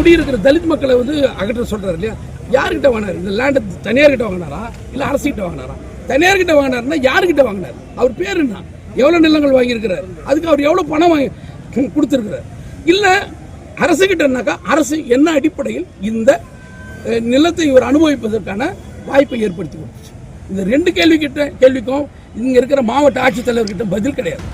குடியிருக்கிற தலித் மக்களை வந்து அகற்ற சொல்கிறார் இல்லையா? யார்கிட்ட வாங்கினார்? இந்த லேண்டை தனியார்கிட்ட வாங்கினாரா? இல்லை அரசுகிட்ட வாங்கினாரா? தனியார்கிட்ட வாங்கினாருன்னா யார்கிட்ட வாங்கினார்? அவர் பேர் என்ன? எவ்வளோ நிலங்கள் வாங்கியிருக்கிறார்? அதுக்கு அவர் எவ்வளோ பணம் வாங்கி கொடுத்துருக்கிறார்? இல்லை அரசுகிட்டனாக்கா அரசு என்ன அடிப்படையில் இந்த நிலத்தை இவர் அனுபவிப்பதற்கான வாய்ப்பை ஏற்படுத்தி கொடுத்துச்சு. இந்த ரெண்டு கேள்வி கிட்ட கேள்விக்கும் இங்கே இருக்கிற மாவட்ட ஆட்சித்தலைவர்கிட்ட பதில் கிடையாது.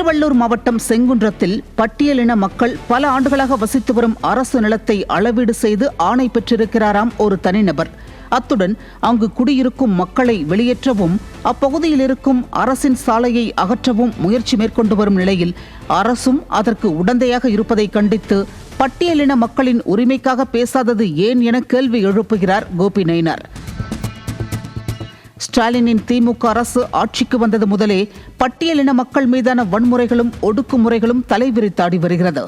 திருவள்ளூர் மாவட்டம் செங்குன்றத்தில் பட்டியலின மக்கள் பல ஆண்டுகளாக வசித்து வரும் அரசு நிலத்தை அளவீடு செய்து ஆணை பெற்றிருக்கிறாராம் ஒரு தனிநபர். அத்துடன் அங்கு குடியிருக்கும் மக்களை வெளியேற்றவும் அப்பகுதியில் இருக்கும் அரசின் சாலையை அகற்றவும் முயற்சி மேற்கொண்டு வரும் நிலையில் அரசும் அதற்கு உடந்தையாக இருப்பதை கண்டித்து பட்டியலின மக்களின் உரிமைக்காக பேசாதது ஏன் என கேள்வி எழுப்புகிறார் கோபி நயினார் ஸ்டாலினின் திமுக அரசு ஆட்சிக்கு வந்தது முதலே பட்டியலின மக்கள் மீதான வன்முறைகளும் ஒடுக்குமுறைகளும் தலைவிரித்தாடி வருகிறது.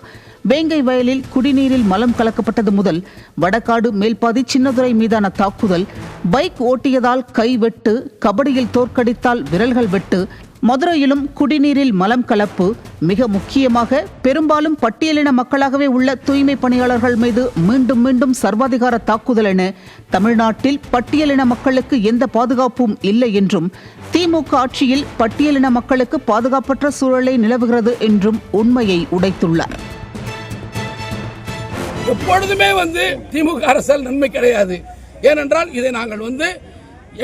வேங்கை வயலில் குடிநீரில் மலம் கலக்கப்பட்டது முதல் வடகாடு மேல்பாதி சின்னதுரை மீதான தாக்குதல் பைக் ஓட்டியதால் கை வெட்டு கபடியில் தோற்கடித்தால் விரல்கள் வெட்டு மதுரையிலும் குடிநீரில் மலம் கலப்பு மிக முக்கியமாக பெரும்பாலும் பட்டியலின மக்களாகவே உள்ள தூய்மை பணியாளர்கள் மீது மீண்டும் மீண்டும் சர்வாதிகார தாக்குதல் என தமிழ்நாட்டில் பட்டியலின மக்களுக்கு எந்த பாதுகாப்பும் இல்லை என்றும் திமுக ஆட்சியில் பட்டியலின மக்களுக்கு பாதுகாப்பற்ற சூழலை நிலவுகிறது என்றும் உண்மையை உடைத்துள்ளார். எப்பொழுதுமே வந்து திமுக அரசால் நன்மை கிடையாது. ஏனென்றால் இதை நாங்கள் வந்து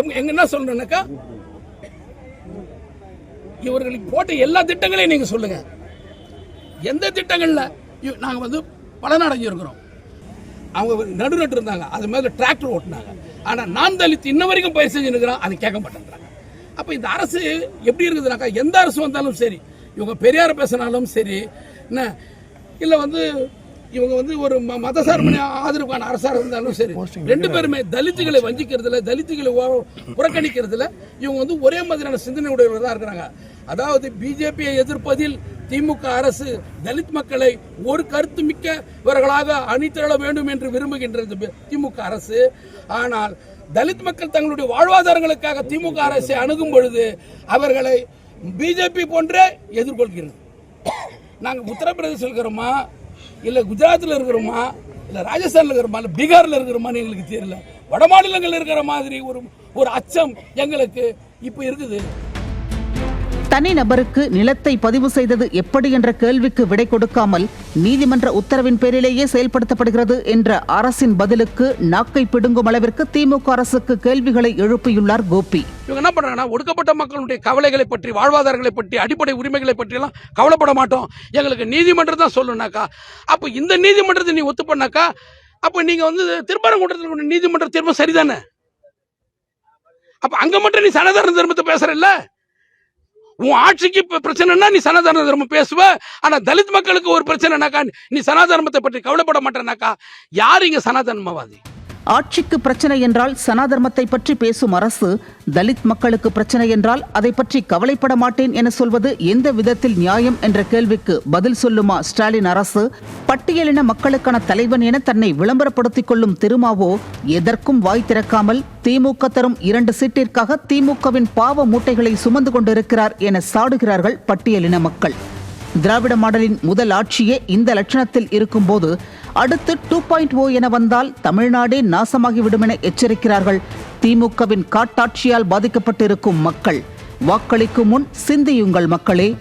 எங்க என்ன சொல்றோம்னாக்கா இவர்களுக்கு போட்ட எல்லா திட்டங்களையும் நீங்கள் சொல்லுங்க. எந்த திட்டங்களில்? இவ- வந்து பலனடைஞ்சிருக்கிறோம். அவங்க நடு நட்டு இருந்தாங்க. அது மேலே டிராக்டர் ஓட்டினாங்க. ஆனால் நான் தலித்து இன்ன வரைக்கும் பயிர் செஞ்சுருக்கிறான் அது கேட்க மாட்டேங்கிறாங்க அப்போ இந்த அரசு எப்படி இருக்குதுனாக்கா எந்த அரசு வந்தாலும் சரி இவங்க பெரியார் பேசினாலும் சரி என்ன இல்லை வந்து இவங்க வந்து ஒரு ம- மதசார்பு ஆதரவுக்கான அரசாக இருந்தாலும் சரி ரெண்டு பேருமே தலித்துகளை வஞ்சிக்கிறதுல தலித்துகளை புறக்கணிக்கிறதுல இவங்க வந்து ஒரே மாதிரியான சிந்தனை உடையவர்களாக இருக்கிறாங்க. அதாவது பிஜேபியை எதிர்ப்பதில் திமுக அரசு தலித் மக்களை ஒரு கருத்து மிக்கவர்களாக அணிதிரள வேண்டும் என்று விரும்புகின்றது திமுக அரசு. ஆனால் தலித் மக்கள் தங்களுடைய வாழ்வாதாரங்களுக்காக திமுக அரசை அணுகும் பொழுது அவர்களை பிஜேபி போன்றே எதிர்கொள்கிறது. நாங்க உத்தரப்பிரதேசம் இருக்கிறோமா? இல்லை குஜராத்தில் இருக்கிறோமா இல்லை ராஜஸ்தானில் இருக்கிறோமா இல்லை பீகார்ல இருக்கிறோமான்னு எங்களுக்கு தெரியல. வட மாநிலங்கள் இருக்கிற மாதிரி ஒரு ஒரு அச்சம் எங்களுக்கு இப்போ இருக்குது. தனிநபருக்கு நிலத்தை பதிவு செய்தது எப்படி என்ற கேள்விக்கு விடை கொடுக்காமல் நீதிமன்ற உத்தரவின் பேரிலேயே செயல்படுத்தப்படுகிறது என்ற அரசின் பதிலுக்கு நாக்கை பிடுங்கும் அளவிற்கு திமுக அரசுக்கு கேள்விகளை எழுப்பியுள்ளார் கோபி. இவங்க என்ன பண்றாங்கன்னா ஒடுக்கப்பட்ட மக்களுடைய கவலைகளை பற்றி வாழ்வாதாரங்களை பற்றி அடிப்படை உரிமைகளை பற்றி எல்லாம் கவலைப்பட மாட்டோம். எங்களுக்கு நீதிமன்றம் தான் சொல்லணும்னாக்கா அப்போ இந்த நீதிமன்றத்தை நீ ஒத்து பண்ணாக்கா அப்போ நீங்க வந்து திருப்பரங்குன்றத்தில் கொண்ட நீதிமன்ற தீர்ப்பு சரிதானே? அப்ப அங்க மட்டும் நீ சனாதன தர்மத்தை பேசுறல்ல உன் ஆட்சிக்கு பிரச்சனைனா நீ சனாதன தர்மம் பேசுவ. ஆனா தலித் மக்களுக்கு ஒரு பிரச்சனைனாக்கா நீ சனாதனத்தை பற்றி கவலைப்பட மாட்டேனாக்கா? யார் இங்க சனாதனமாவாதி? ஆட்சிக்கு பிரச்சனை என்றால் சனாதர்மத்தை பற்றி பேசும் அரசு தலித் மக்களுக்கு பிரச்சனை என்றால் அதை பற்றி கவலைப்பட மாட்டேன் என சொல்வது எந்த விதத்தில் நியாயம் என்ற கேள்விக்கு பதில் சொல்லுமா ஸ்டாலின் அரசு? பட்டியலின மக்களுக்கான தலைவன் என தன்னை விளம்பரப்படுத்திக் கொள்ளும் திருமாவோ எதற்கும் வாய் திறக்காமல் திமுக தரும் இரண்டு சீட்டிற்காக திமுகவின் பாவ மூட்டைகளை சுமந்து கொண்டிருக்கிறார் என சாடுகிறார்கள் பட்டியலின மக்கள். திராவிட மாடலின் முதல் ஆட்சியே இந்த லட்சணத்தில் இருக்கும்போது அடுத்து டூ பாயிண்ட் ஓ என வந்தால் தமிழ்நாடே நாசமாகிவிடும் என எச்சரிக்கிறார்கள். திமுகவின் காட்டாட்சியால் பாதிக்கப்பட்டிருக்கும் மக்கள். வாக்களிக்கும் முன் சிந்தியுங்கள் மக்களே.